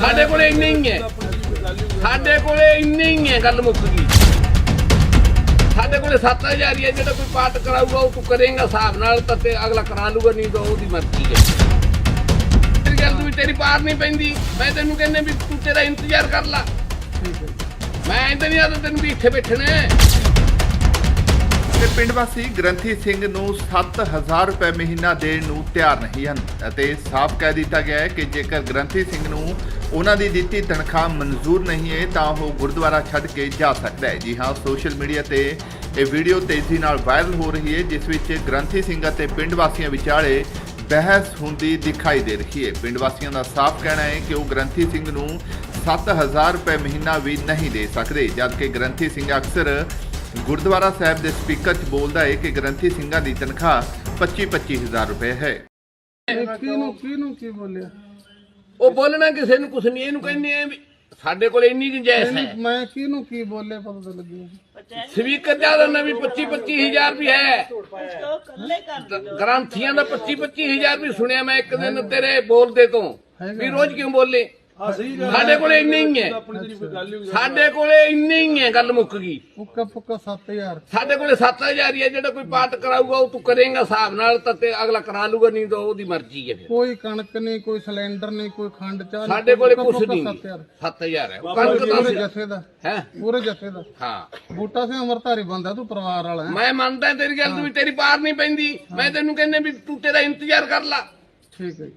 ਸਾਡੇ ਕੋਲੇ ਇੰਨੇ ਹੀ ਹੈ। ਸਾਡੇ ਕੋਲੇ ਇੰਨੇ ਹੀ ਹੈ ਗੱਲ ਮੁੱਕ ਗਈ। ਸਾਡੇ ਕੋਲੇ 7000 ਹੀ ਹੈ, ਜਿਹੜਾ ਕੋਈ ਪਾਠ ਕਰਾਊਗਾ ਉਹ ਤੂੰ ਕਰੇਗਾ ਹਿਸਾਬ ਨਾਲ, ਤਾਂ ਤੇ ਅਗਲਾ ਕਰਾ ਲੂਗਾ, ਨਹੀਂ ਤਾਂ ਉਹਦੀ ਮਰਜ਼ੀ ਹੈ। ਤੇਰੀ ਗੱਲ ਤੂੰ ਤੇਰੀ ਪਾਰ ਨਹੀਂ ਪੈਂਦੀ। ਮੈਂ ਤੈਨੂੰ ਕਹਿੰਦਾ ਵੀ ਤੂੰ ਤੇਰਾ ਇੰਤਜ਼ਾਰ ਕਰ ਲੈ। ਮੈਂ ਇੰਤ ਨਹੀਂ ਆਦਾ ਤੈਨੂੰ ਵੀ ਇੱਥੇ ਬੈਠਣਾ ਤੇ ਪਿੰਡ ਵਾਸੀ ਗ੍ਰੰਥੀ ਸਿੰਘ ਨੂੰ 7000 ਰੁਪਏ ਮਹੀਨਾ ਦੇਣ ਨੂੰ ਤਿਆਰ ਨਹੀਂ ਹਨ ਅਤੇ ਸਾਫ਼ ਕਹਿ ਦਿੱਤਾ ਗਿਆ ਹੈ ਕਿ ਜੇਕਰ ਗ੍ਰੰਥੀ ਸਿੰਘ ਨੂੰ ਉਹਨਾਂ ਦੀ ਦਿੱਤੀ ਤਨਖਾਹ ਮਨਜ਼ੂਰ ਨਹੀਂ ਹੈ ਤਾਂ ਉਹ ਗੁਰਦੁਆਰਾ ਛੱਡ ਕੇ ਜਾ ਸਕਦਾ ਹੈ। ਜੀ ਹਾਂ, ਸੋਸ਼ਲ ਮੀਡੀਆ ਤੇ ਇਹ ਵੀਡੀਓ ਤੇਜ਼ੀ ਨਾਲ ਵਾਇਰਲ ਹੋ ਰਹੀ ਹੈ, ਜਿਸ ਵਿੱਚ ਗ੍ਰੰਥੀ ਸਿੰਘ ਅਤੇ ਪਿੰਡ ਵਾਸੀਆਂ ਵਿਚਾਲੇ ਬਹਿਸ ਹੁੰਦੀ ਦਿਖਾਈ ਦੇ ਰਹੀ ਹੈ। ਪਿੰਡ ਵਾਸੀਆਂ ਦਾ ਸਾਫ਼ ਕਹਿਣਾ ਹੈ ਕਿ ਉਹ ਗ੍ਰੰਥੀ ਸਿੰਘ ਨੂੰ 7000 ਰੁਪਏ ਮਹੀਨਾ ਵੀ ਨਹੀਂ ਦੇ ਸਕਦੇ, ਜਦਕਿ ਗ੍ਰੰਥੀ ਸਿੰਘ ਅਕਸਰ ਗੁਰਦੁਆਰਾ ਸਾਹਿਬ ਦੇ ਸਪੀਕਰ 'ਚ ਬੋਲਦਾ ਹੈ ਕਿ ਗ੍ਰੰਥੀ ਸਿੰਘਾਂ ਦੀ ਤਨਖਾਹ 25-25000 ਰੁਪਏ ਹੈ। ਕਿਹਨੂੰ ਕਿਹਨੂੰ ਕੀ ਬੋਲਿਆ? ਉਹ ਬੋਲਣਾ ਕਿਸੇ ਨੂੰ ਕੁਛ ਨਹੀਂ ਇਹਨੂੰ ਕਹਿੰਦੇ ਆ ਵੀ ਸਾਡੇ ਕੋਲ ਇੰਨੀ ਗੁੰਜਾਇਸ਼ ਹੈ। ਮੈਂ ਕਿਹਨੂੰ ਕੀ ਬੋਲਿਆ ਪਤਾ ਤਾਂ ਲੱਗਿਆ। ਸਪੀਕਰ ਜ਼ਿਆਦਾ ਨਾ ਵੀ 25 25000 ਵੀ ਹੈ। ਗ੍ਰੰਥੀਆਂ ਦਾ 25 25000 ਵੀ ਸੁਣਿਆ ਮੈਂ ਇੱਕ ਦਿਨ ਤੇਰੇ ਬੋਲਦੇ ਤੋਂ। ਵੀ ਰੋਜ਼ ਕਿਉਂ ਬੋਲੇ? ਸਾਡੇ ਕੋਲੇ ਇੰਨੇ ਹੀ। ਹੈ ਸਾਡੇ ਕੋਲੇ ਇੰਨੇ ਹੀ ਹੈ ਗੱਲ ਮੁੱਕ ਗਈ। ਪੁੱਕਾ ਪੁੱਕਾ 7000 ਸਾਡੇ ਕੋਲੇ 7000 ਹੀ ਹੈ ਜਿਹੜਾ ਕੋਈ ਪਾਠ ਕਰਾਊਗਾ ਉਹ ਤੂੰ ਕਰੇਗਾ ਹਿਸਾਬ ਨਾਲ ਤਾਂ ਤੇ ਅਗਲਾ ਕਰਾ ਲੂਗਾ ਨਹੀਂ ਤਾਂ ਉਹਦੀ ਮਰਜ਼ੀ ਹੈ ਫਿਰ। ਕੋਈ ਕਣਕ ਨਹੀਂ ਕੋਈ ਸਿਲੰਡਰ ਨਹੀਂ ਕੋਈ ਖੰਡ ਚਾਹ ਨਹੀਂ, ਸਾਡੇ ਕੋਲੇ ਕੁਛ ਨਹੀਂ। 7000 7000 ਹੈ। ਕਣਕ ਪੂਰੇ ਦਾ ਜਥੇ ਦਾ। ਹੈ? ਪੂਰੇ ਜਥੇ ਦਾ। ਹਾਂ। ਬੂਟਾ ਸਿੰਘ ਅਮਰਧਾਰੀ ਬੰਦਾ ਤੂੰ ਪਰਿਵਾਰ ਵਾਲਾ ਮੈਂ ਮੰਨਦਾ ਤੇਰੀ ਗੱਲ ਤੂੰ ਵੀ ਤੇਰੀ ਪਾਰ ਨਹੀਂ ਪੈਂਦੀ। ਮੈਂ ਤੈਨੂੰ ਕਹਿੰਦਾ ਵੀ ਤੂੰ ਤੇਰਾ ਇੰਤਜ਼ਾਰ ਕਰ ਲੈ। ਠੀਕ ਹੈ।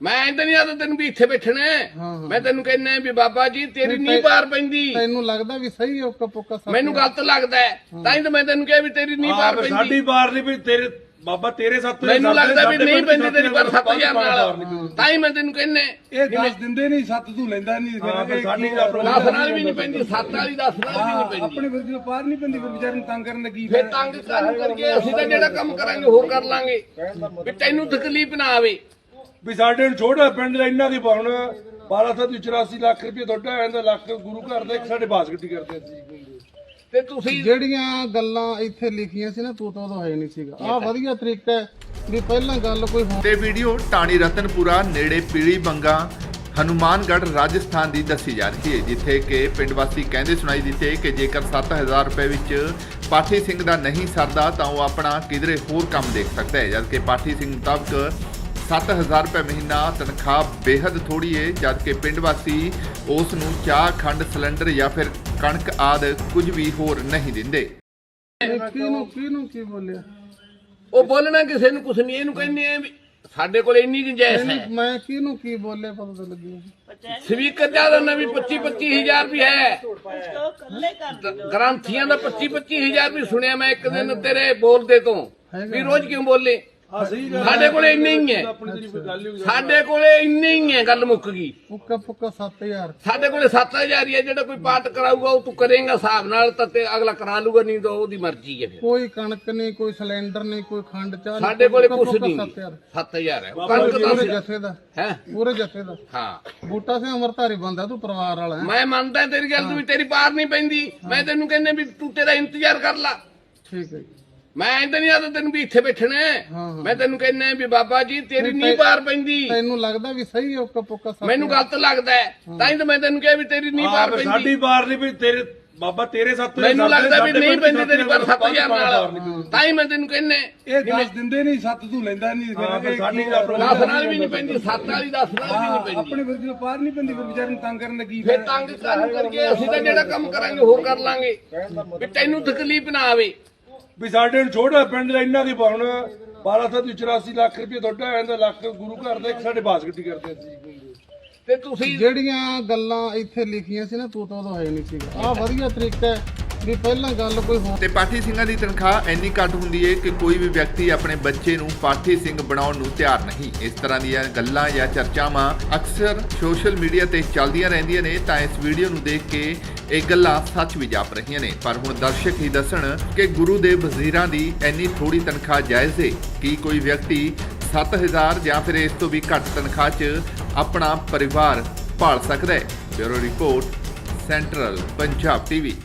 ਮੈਂ ਇੰਤ ਨਹੀਂ ਆਦਾ ਤੈਨੂੰ ਵੀ ਇੱਥੇ ਬੈਠਣਾ ਹੈ। ਹਾਂ, ਹਾਂ। ਮੈਂ ਤੈਨੂੰ ਕਹਿੰਦਾ ਵੀ ਬਾਬਾ ਜੀ ਤੇਰੀ ਨਹੀਂ, ਪਾਰ ਪੈਂਦੀ। ਤੈਨੂੰ ਲੱਗਦਾ ਵੀ ਸਹੀ ਹੈ ਉੱਕਾ ਪੁੱਕਾ 7000 ਮੈਨੂੰ ਗਲਤ ਲੱਗਦਾ ਹੈ। ਤਾਂ ਹੀ ਤਾਂ ਮੈਂ ਤੈਨੂੰ ਕਿਹਾ ਵੀ ਤੇਰੀ ਨਹੀਂ ਪਾਰ ਸਾਡੀ ਪੈਂਦੀ। ਬਾਰ ਨਹੀਂ ਵੀ ਤੇਰੇ ਬਾਬਾ ਤੇਰੇ ਸੱਤ ਮੈਨੂੰ ਲੱਗਦਾ ਵੀ ਨਹੀਂ ਪੈਂਦੀ ਤੇਰੀ ਪਾਰ 7000 ਨਾਲ। ਤਾਂ ਹੀ ਮੈਂ ਤੈਨੂੰ ਕਹਿੰਦਾ ਇਹ ਦੱਸ ਦਿੰਦੇ ਨਹੀਂ ਸੱਤ ਤੂੰ ਲੈਂਦਾ ਨਹੀਂ। ਫਿਰ ਸਾਡੀ ਦਸ ਨਾਲ ਵੀ ਨਹੀਂ ਪੈਂਦੀ ਸੱਤ ਵਾਲੀ 10 ਨਾਲ ਵੀ ਨਹੀਂ ਪੈਂਦੀ। ਆਪਣੇ ਵਰਗੀ ਨੂੰ ਪਾਰ ਨਹੀਂ ਪੈਂਦੀ ਫਿਰ ਵਿਚਾਰੇ ਨੂੰ ਤੰਗ ਕਰਨ ਲੱਗੀ ਫਿਰ ਤੰਗ ਕਰਨ ਕਰਕੇ ਅਸੀਂ ਤਾਂ ਜਿਹੜਾ ਕੰਮ ਕਰਾਂਗੇ ਹੋਰ ਕਰ ਲਾਂਗੇ। ਵੀ ਤੈਨੂੰ ਤਕਲੀਫ ਨਾ ਆਵੇ। ਵੀ ਸਾਡੇ ਨੂੰ ਛੋਟਾ ਪਿੰਡ ਦਾ ਇੰਨਾ ਕੀ ਪਾਉਣ। 1284 ਲੱਖ ਰੁਪਏ ਤੁਹਾਡਾ ਇਹਦਾ ਲੱਖ ਗੁਰੂ ਘਰ ਦਾ ਇੱਕ ਸਾਡੇ ਬਾਸਕਟੀ ਕਰਦੇ ਸੀ ਤੇ ਤੁਸੀਂ ਜਿਹੜੀਆਂ ਗੱਲਾਂ ਇੱਥੇ ਲਿਖੀਆਂ ਸੀ ਨਾ ਤੂੰ ਤਾਂ ਉਦੋਂ ਹੈ ਨਹੀਂ ਸੀਗਾ। ਆਹ ਵਧੀਆ ਤਰੀਕਾ ਹੈ ਵੀ ਪਹਿਲਾਂ ਗੱਲ ਕੋਈ ਹੋ ਤੇ ਵੀਡੀਓ ਟਾਣੀ ਰਤਨਪੁਰਾ ਨੇੜੇ ਪੀਲੀ ਬੰਗਾ ਹਨੂਮਾਨਗੜ੍ਹ ਰਾਜਸਥਾਨ ਦੀ ਦੱਸੀ ਜਾ ਰਹੀ ਹੈ ਜਿੱਥੇ ਕਿ ਪਿੰਡ ਵਾਸੀ ਕਹਿੰਦੇ ਸੁਣਾਈ ਦਿੱਤੇ ਕਿ ਜੇਕਰ 7000 ਰੁਪਏ ਵਿੱਚ ਪਾਠੀ ਸਿੰਘ ਦਾ ਨਹੀਂ ਸਰਦਾ ਤਾਂ ਉਹ ਆਪਣਾ ਕਿਧਰੇ ਹੋਰ ਕੰਮ ਦੇਖ ਸਕਦਾ ਹੈ ਜਦਕਿ ਪਾਠੀ ਸਿੰਘ ਮੁਤਾਬਕ 7000 ਰੁਪਏ ਮਹੀਨਾ ਤਨਖਾਹ ਬੇहद ਥੋੜੀ ਹੈ ਜਦਕਿ ਪਿੰਡ ਵਾਸੀ ਉਸ ਨੂੰ ਚਾਹ ਖੰਡ ਸਿਲੰਡਰ ਜਾਂ ਫਿਰ ਕਣਕ ਆਦਿ ਕੁਝ ਵੀ ਹੋਰ ਨਹੀਂ ਦਿੰਦੇ। ਕਿਹਨੂੰ ਕਿਹਨੂੰ ਕੀ ਬੋਲਿਆ? ਉਹ ਬੋਲਣਾ ਕਿਸੇ ਨੂੰ ਕੁਛ ਨਹੀਂ ਇਹਨੂੰ ਕਹਿੰਦੇ ਆ ਵੀ ਸਾਡੇ ਕੋਲ ਇੰਨੀ ਗੁੰਜਾਇਸ਼ ਹੈ। ਮੈਂ ਕਿਹਨੂੰ ਕੀ ਬੋਲਿਆ ਪਤਾ ਤਾਂ ਲੱਗਿਆ ਸਪੀਕਰ ਜ਼ਿਆਦਾ ਨਾ ਵੀ 25 25000 ਵੀ ਹੈ। ਗ੍ਰੰਥੀਆਂ ਦਾ 25 25000 ਵੀ ਸੁਣਿਆ ਮੈਂ ਇੱਕ ਦਿਨ ਤੇਰੇ ਬੋਲਦੇ ਤੋਂ। ਵੀ ਰੋਜ਼ ਕਿਉਂ ਬੋਲੇ? ਸਾਡੇ ਕੋਲੇ ਇੰਨੇ ਹੀ ਹੈ। ਸਾਡੇ ਕੋਲੇ ਇੰਨੇ ਹੀ ਹੈ ਗੱਲ ਮੁੱਕ ਗਈ। ਪੁੱਕਾ ਪੁੱਕਾ 7000 ਸਾਡੇ ਕੋਲੇ 7000 ਹੀ ਹੈ ਜਿਹੜਾ ਕੋਈ ਪਾਠ ਕਰਾਊਗਾ ਉਹ ਤੂੰ ਕਰੇਗਾ ਹਿਸਾਬ ਨਾਲ ਤਾਂ ਤੇ ਅਗਲਾ ਕਰਾ ਲੂਗਾ ਨਹੀਂ ਤਾਂ ਉਹਦੀ ਮਰਜ਼ੀ ਹੈ ਫਿਰ। ਕੋਈ ਕਣਕ ਨਹੀਂ ਕੋਈ ਸਿਲੰਡਰ ਨਹੀਂ ਕੋਈ ਖੰਡ ਚਾਹ ਨਹੀਂ, ਸਾਡੇ ਕੋਲੇ ਕੁਛ ਪੁੱਕਾ ਨਹੀਂ। 7000 7000 ਹੈ। ਕਣਕ ਪੂਰੇ ਦਾ ਜਥੇ ਦਾ। ਹੈ? ਪੂਰੇ ਜਥੇ ਦਾ। ਹਾਂ। ਬੂਟਾ ਸਿੰਘ ਅਮਰਧਾਰੀ ਬੰਦਾ ਤੂੰ ਪਰਿਵਾਰ ਵਾਲਾ ਹੈ? ਮੈਂ ਮੰਨਦਾ ਤੇਰੀ ਗੱਲ ਤੂੰ ਵੀ ਤੇਰੀ ਪਾਰ ਨਹੀਂ ਪੈਂਦੀ। ਮੈਂ ਤੈਨੂੰ ਕਹਿੰਦਾ ਵੀ ਤੂੰ ਤੇਰਾ ਇੰਤਜ਼ਾਰ ਕਰ ਲੈ। ਠੀਕ ਹੈ ਜੀ। ਮੈਂ ਇੰਤ ਨਹੀਂ ਆਦਾ ਤੈਨੂੰ ਵੀ ਇੱਥੇ ਬੈਠਣਾ ਹੈ। ਹਾਂ, ਹਾਂ। ਮੈਂ ਤੈਨੂੰ ਕਹਿੰਦਾ ਵੀ ਬਾਬਾ ਜੀ ਤੇਰੀ ਨਹੀਂ, ਨਹੀਂ ਪਾਰ ਪੈਂਦੀ। ਤੈਨੂੰ ਲੱਗਦਾ ਵੀ ਸਹੀ ਹੈ ਉੱਕਾ ਪੁੱਕਾ 7000 ਮੈਨੂੰ ਗਲਤ ਲੱਗਦਾ ਹੈ। ਤਾਂ ਹੀ ਤਾਂ ਮੈਂ ਤੈਨੂੰ ਕਿਹਾ ਵੀ ਤੇਰੀ ਨਹੀਂ ਪਾਰ ਸਾਡੀ ਪੈਂਦੀ। ਬਾਰ ਨਹੀਂ ਵੀ ਤੇਰੇ ਬਾਬਾ ਤੇਰੇ ਸੱਤ ਮੈਨੂੰ ਲੱਗਦਾ ਵੀ ਨਹੀਂ ਪੈਂਦੀ ਤੇਰੀ ਪਾਰ 7000 ਨਾਲ। ਤਾਂ ਹੀ ਮੈਂ ਤੈਨੂੰ ਕਹਿੰਦਾ ਇਹ ਦੱਸ ਦਿੰਦੇ ਨਹੀਂ ਸੱਤ ਤੂੰ ਲੈਂਦਾ ਨਹੀਂ। ਫਿਰ ਸਾਡੀ 10 ਨਾਲ ਵੀ ਨਹੀਂ ਪੈਂਦੀ। 7 ਵਾਲੀ 10 ਨਾਲ ਵੀ ਨਹੀਂ ਪੈਂਦੀ। ਆਪਣੇ ਵਰਗੀ ਨੂੰ ਪਾਰ ਨਹੀਂ ਪੈਂਦੀ ਫਿਰ ਵਿਚਾਰੇ ਨੂੰ ਤੰਗ ਕਰਨ ਲੱਗੀ ਫਿਰ ਤੰਗ ਕਰਨ ਕਰਕੇ ਅਸੀਂ ਤਾਂ ਜਿਹੜਾ ਕੰਮ ਕਰਾਂਗੇ ਹੋਰ ਕਰ ਲਾਂਗੇ। ਵੀ ਤੈਨੂੰ ਤਕਲੀਫ ਨਾ ਆਵੇ। ਵੀ ਸਾਡੇ ਨੂੰ ਛੋਟਾ ਪਿੰਡ ਦਾ ਇੰਨਾ ਕੀ ਪਾਉਣ 1284 ਲੱਖ ਰੁਪਏ ਤੁਹਾਡਾ ਇਹਦਾ ਲੱਖ ਗੁਰੂ ਘਰ ਦਾ ਇੱਕ ਸਾਡੇ ਬਾਸਕਟੀ ਕਰਦੇ ਸੀ ਤੇ ਤੁਸੀਂ ਜਿਹੜੀਆਂ ਗੱਲਾਂ ਇੱਥੇ ਲਿਖੀਆਂ ਸੀ ਨਾ ਤੂੰ ਤਾਂ ਉਦੋਂ ਹੈ ਨਹੀਂ ਸੀਗਾ ਆਹ ਵਧੀਆ ਤਰੀਕਾ ਹੈ ਵੀ ਪਹਿਲਾਂ ਗੱਲ ਕੋਈ ਹੋ ਤੇ ਪਾਠੀ ਸਿੰਘਾਂ ਦੀ ਤਨਖਾਹ ਇੰਨੀ ਘੱਟ ਹੁੰਦੀ ਹੈ ਕਿ ਕੋਈ ਵੀ ਵਿਅਕਤੀ ਆਪਣੇ ਬੱਚੇ ਨੂੰ ਪਾਠੀ ਸਿੰਘ ਬਣਾਉਣ ਨੂੰ ਤਿਆਰ ਨਹੀਂ। ਇਸ ਤਰ੍ਹਾਂ ਦੀਆਂ ਗੱਲਾਂ ਜਾਂ ਚਰਚਾਵਾਂ ਅਕਸਰ ਸੋਸ਼ਲ ਮੀਡੀਆ ਤੇ ਚੱਲਦੀਆਂ ਰਹਿੰਦੀਆਂ ਨੇ ਤਾਂ ਇਸ ਵੀਡੀਓ ਨੂੰ ਦੇਖ ਕੇ ਇਹ ਗੱਲਾਂ ਸੱਚ ਵੀ ਜਾਪ ਰਹੀਆਂ ਨੇ। ਪਰ ਹੁਣ ਦਰਸ਼ਕ ਹੀ ਦੱਸਣ ਕਿ ਗੁਰੂ ਦੇ ਵਜ਼ੀਰਾਂ ਦੀ ਇੰਨੀ ਥੋੜੀ ਤਨਖਾਹ ਜਾਇਜ਼ ਹੈ ਕਿ ਕੋਈ ਵਿਅਕਤੀ 7000 ਜਾਂ ਫਿਰ ਇਸ ਤੋਂ ਵੀ ਘੱਟ ਤਨਖਾਹ 'ਚ ਆਪਣਾ ਪਰਿਵਾਰ ਪਾਲ ਸਕਦਾ ਹੈ? Bureau report, central Punjab TV.